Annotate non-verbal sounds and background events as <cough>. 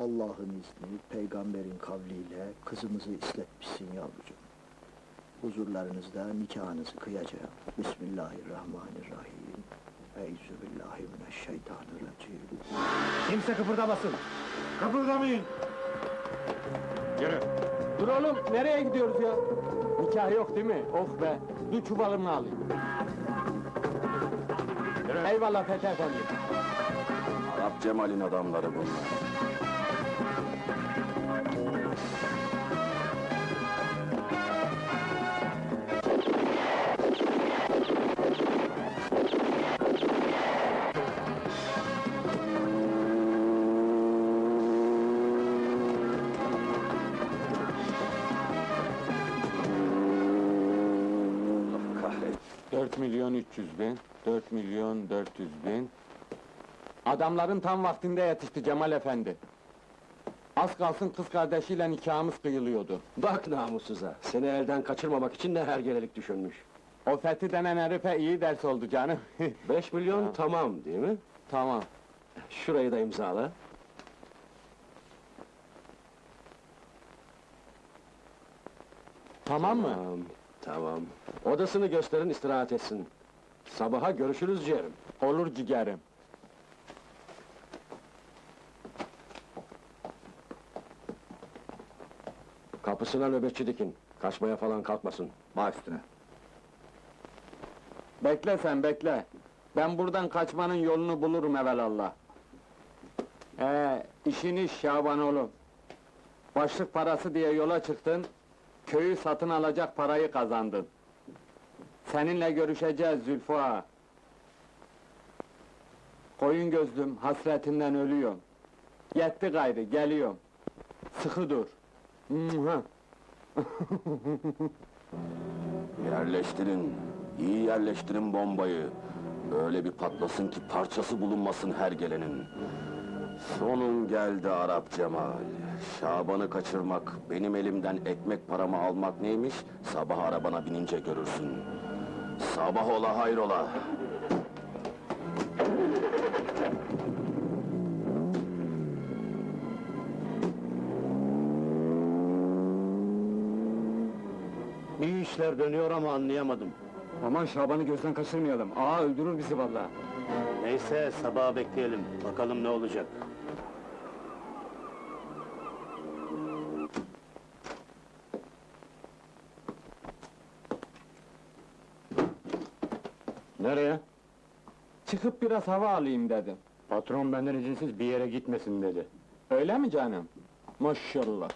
Allah'ın izni, peygamberin kavliyle kızımızı isletmişsin yavrucuğum. Huzurlarınızda nikahınızı kıyacağım. Bismillahirrahmanirrahim. Euzubillahimineşşeytanirracim. Kimse kıpırdamasın. Kıpırdamayın. Yürü. Dur oğlum, nereye gidiyoruz ya? Nikah yok değil mi? Oh be, dur çuvalımı alayım. Yürü. Eyvallah Fethi Efendi. Arap Cemal'in adamları bunlar. 4 milyon 300 bin, 4 milyon 400 bin. Adamların tam vaktinde yetişti Cemal Efendi. Az kalsın kız kardeşiyle nikahımız kıyılıyordu. Bak namussuza, seni elden kaçırmamak için ne hergelelik düşünmüş. O Fethi denen herife iyi ders oldu canım. <laughs> Beş milyon Ha. tamam değil mi? tamam. Şurayı da imzala. Tamam mı? Tamam. Odasını gösterin, istirahat etsin. Sabaha görüşürüz ciğerim. Olur ciğerim. Kapısına nöbetçi dikin. Kaçmaya falan kalkmasın. Baş üstüne. Bekle sen bekle. Ben buradan kaçmanın yolunu bulurum evelallah. Ee, işin iş Şaban oğlum. Başlık parası diye yola çıktın, köyü satın alacak parayı kazandın. Seninle görüşeceğiz Zülfü. Koyun gözlüm, hasretinden ölüyorum. Yetti gayrı, geliyorum. Sıkı dur. <laughs> Yerleştirin, iyi yerleştirin bombayı. Öyle bir patlasın ki parçası bulunmasın her gelenin. Sonun geldi Arap Cemal. Şaban'ı kaçırmak, benim elimden ekmek paramı almak neymiş? Sabah arabana binince görürsün. Sabah ola hayrola. Bir işler dönüyor ama anlayamadım. Aman Şaban'ı gözden kaçırmayalım. Aa öldürür bizi vallahi. Neyse sabaha bekleyelim. Bakalım ne olacak. Nereye? Çıkıp biraz hava alayım dedim. Patron benden izinsiz bir yere gitmesin dedi. Öyle mi canım? Maşallah.